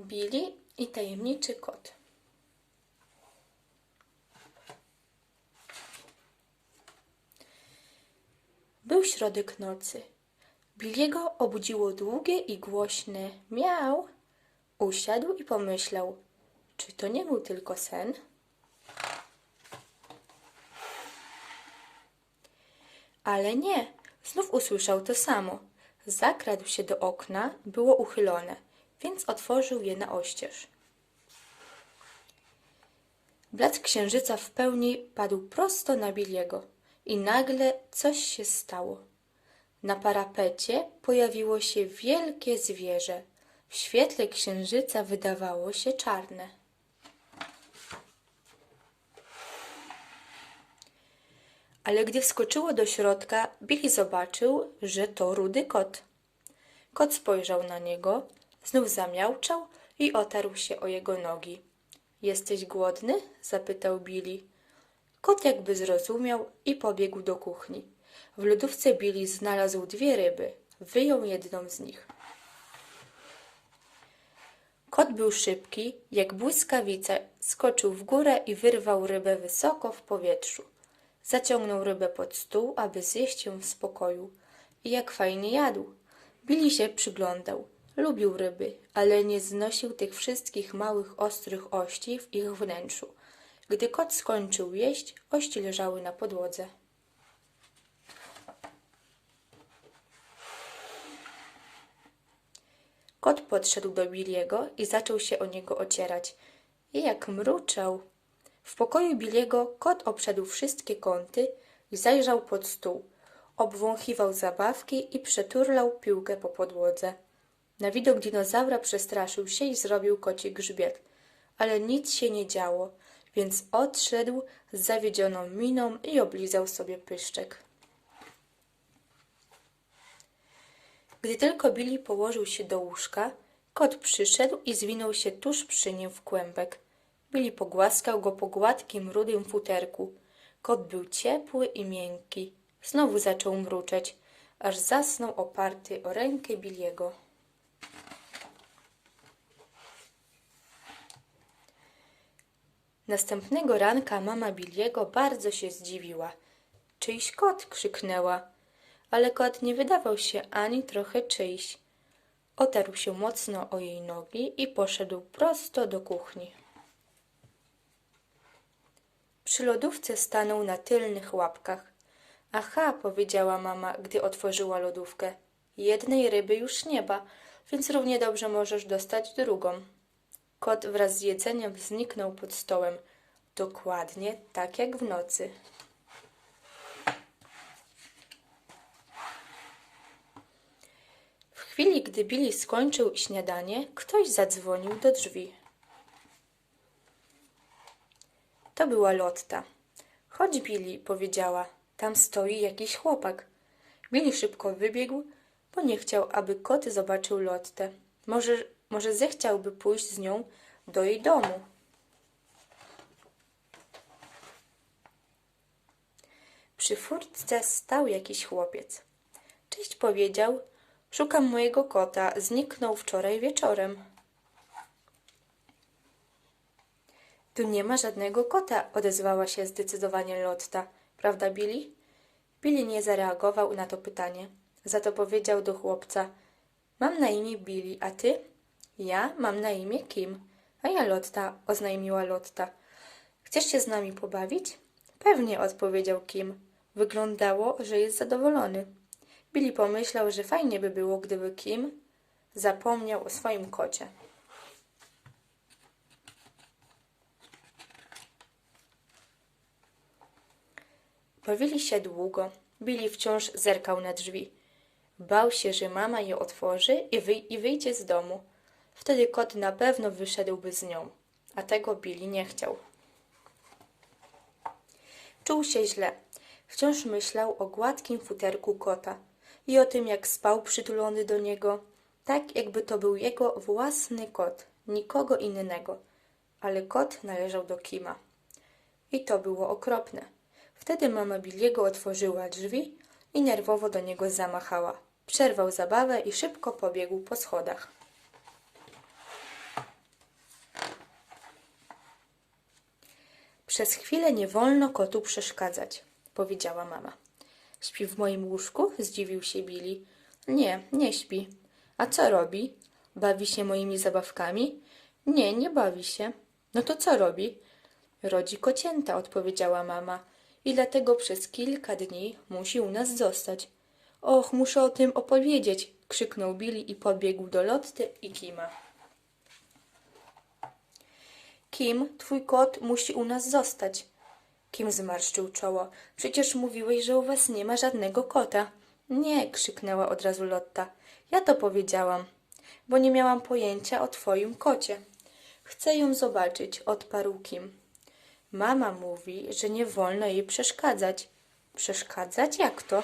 Billy i tajemniczy kot. Był środek nocy. Billiego obudziło długie i głośne miał. Usiadł i pomyślał, czy to nie był tylko sen? Ale nie, znów usłyszał to samo. Zakradł się do okna, było uchylone, więc otworzył je na oścież. Blask księżyca w pełni padł prosto na Billiego i nagle coś się stało. Na parapecie pojawiło się wielkie zwierzę. W świetle księżyca wydawało się czarne. Ale gdy wskoczyło do środka, Billy zobaczył, że to rudy kot. Kot spojrzał na niego, znów zamiałczał i otarł się o jego nogi. Jesteś głodny? zapytał Billy. Kot jakby zrozumiał i pobiegł do kuchni. W lodówce Billy znalazł dwie ryby. Wyjął jedną z nich. Kot był szybki, jak błyskawica, skoczył w górę i wyrwał rybę wysoko w powietrzu. Zaciągnął rybę pod stół, aby zjeść ją w spokoju. I jak fajnie jadł. Billy się przyglądał. Lubił ryby, ale nie znosił tych wszystkich małych, ostrych ości w ich wnętrzu. Gdy kot skończył jeść, ości leżały na podłodze. Kot podszedł do Billiego i zaczął się o niego ocierać. I jak mruczał. W pokoju Billiego kot obszedł wszystkie kąty i zajrzał pod stół. Obwąchiwał zabawki i przeturlał piłkę po podłodze. Na widok dinozaura przestraszył się i zrobił koci grzbiet. Ale nic się nie działo, więc odszedł z zawiedzioną miną i oblizał sobie pyszczek. Gdy tylko Billy położył się do łóżka, kot przyszedł i zwinął się tuż przy nim w kłębek. Billy pogłaskał go po gładkim, rudym futerku. Kot był ciepły i miękki. Znowu zaczął mruczeć, aż zasnął oparty o rękę Billiego. Następnego ranka mama Billiego bardzo się zdziwiła. Czyjś kot krzyknęła, ale kot nie wydawał się ani trochę czyjś. Otarł się mocno o jej nogi i poszedł prosto do kuchni. Przy lodówce stanął na tylnych łapkach. Aha, powiedziała mama, gdy otworzyła lodówkę. Jednej ryby już nie ma, więc równie dobrze możesz dostać drugą. Kot wraz z jedzeniem zniknął pod stołem. Dokładnie tak jak w nocy. W chwili, gdy Billy skończył śniadanie, ktoś zadzwonił do drzwi. To była Lotta. Chodź, Billy, powiedziała. Tam stoi jakiś chłopak. Billy szybko wybiegł, bo nie chciał, aby kot zobaczył Lottę. Może, może zechciałby pójść z nią do jej domu. Przy furtce stał jakiś chłopiec. Cześć powiedział. Szukam mojego kota. Zniknął wczoraj wieczorem. Tu nie ma żadnego kota, odezwała się zdecydowanie Lotta. Prawda, Billy? Billy nie zareagował na to pytanie. Za to powiedział do chłopca: Mam na imię Billy, a ty? Ja mam na imię Kim. A ja Lotta, oznajmiła Lotta. Chcesz się z nami pobawić? Pewnie, odpowiedział Kim. Wyglądało, że jest zadowolony. Billy pomyślał, że fajnie by było, gdyby Kim zapomniał o swoim kocie. Bawili się długo. Billy wciąż zerkał na drzwi. Bał się, że mama je otworzy i, wyj i wyjdzie z domu. Wtedy kot na pewno wyszedłby z nią, a tego Billy nie chciał. Czuł się źle. Wciąż myślał o gładkim futerku kota i o tym, jak spał przytulony do niego, tak jakby to był jego własny kot, nikogo innego. Ale kot należał do Kima. I to było okropne. Wtedy mama Billiego otworzyła drzwi i nerwowo do niego zamachała. Przerwał zabawę i szybko pobiegł po schodach. Przez chwilę nie wolno kotu przeszkadzać, powiedziała mama. Śpi w moim łóżku? zdziwił się Billy. Nie, nie śpi. A co robi? Bawi się moimi zabawkami? Nie, nie bawi się. No to co robi? Rodzi kocięta, odpowiedziała mama. I dlatego przez kilka dni musi u nas zostać. Och, muszę o tym opowiedzieć, krzyknął Billy i pobiegł do Lotty i Kima. Kim, twój kot musi u nas zostać. Kim zmarszczył czoło. Przecież mówiłeś, że u was nie ma żadnego kota. Nie, krzyknęła od razu Lotta. Ja to powiedziałam, bo nie miałam pojęcia o twoim kocie. Chcę ją zobaczyć, odparł Kim. Mama mówi, że nie wolno jej przeszkadzać. Przeszkadzać? Jak to?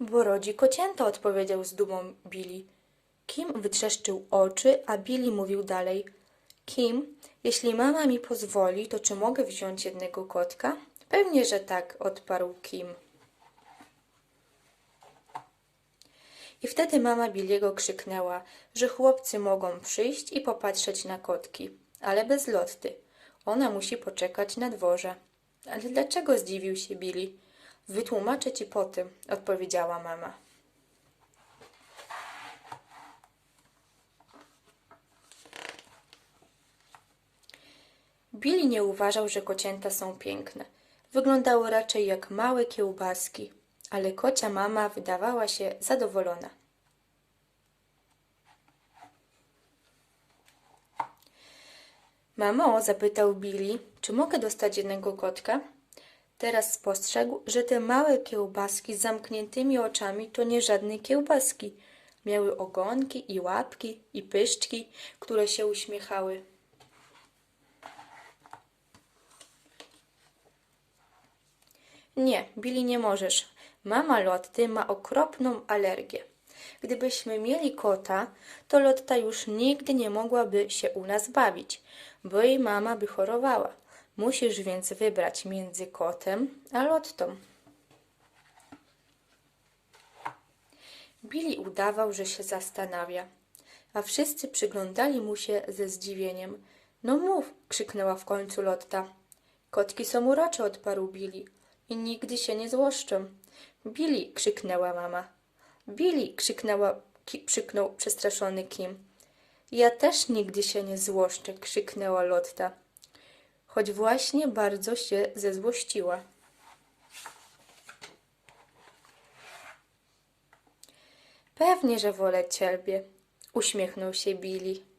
Bo rodzi kocięta, odpowiedział z dumą Billy. Kim wytrzeszczył oczy, a Billy mówił dalej. Kim, jeśli mama mi pozwoli, to czy mogę wziąć jednego kotka? Pewnie, że tak, odparł Kim. I wtedy mama Billiego krzyknęła, że chłopcy mogą przyjść i popatrzeć na kotki, ale bez Lotty. Ona musi poczekać na dworze. Ale dlaczego zdziwił się Billy? Wytłumaczę ci po tym, odpowiedziała mama. Billy nie uważał, że kocięta są piękne. Wyglądały raczej jak małe kiełbaski, ale kocia mama wydawała się zadowolona. Mamo, zapytał Billy, czy mogę dostać jednego kotka? Teraz spostrzegł, że te małe kiełbaski z zamkniętymi oczami to nie żadne kiełbaski. Miały ogonki i łapki i pyszczki, które się uśmiechały. Nie, Billy, nie możesz. Mama Lotty ma okropną alergię. Gdybyśmy mieli kota, to Lotta już nigdy nie mogłaby się u nas bawić, bo jej mama by chorowała. Musisz więc wybrać między kotem a Lottą. Billy udawał, że się zastanawia, a wszyscy przyglądali mu się ze zdziwieniem. No mów, krzyknęła w końcu Lotta. Kotki są urocze, odparł Billy. I nigdy się nie złoszczą. Billy, krzyknęła mama. Billy, krzyknęła, ki, przestraszony Kim. Ja też nigdy się nie złoszczę, krzyknęła Lotta. Choć właśnie bardzo się zezłościła. Pewnie, że wolę ciebie, uśmiechnął się Billy.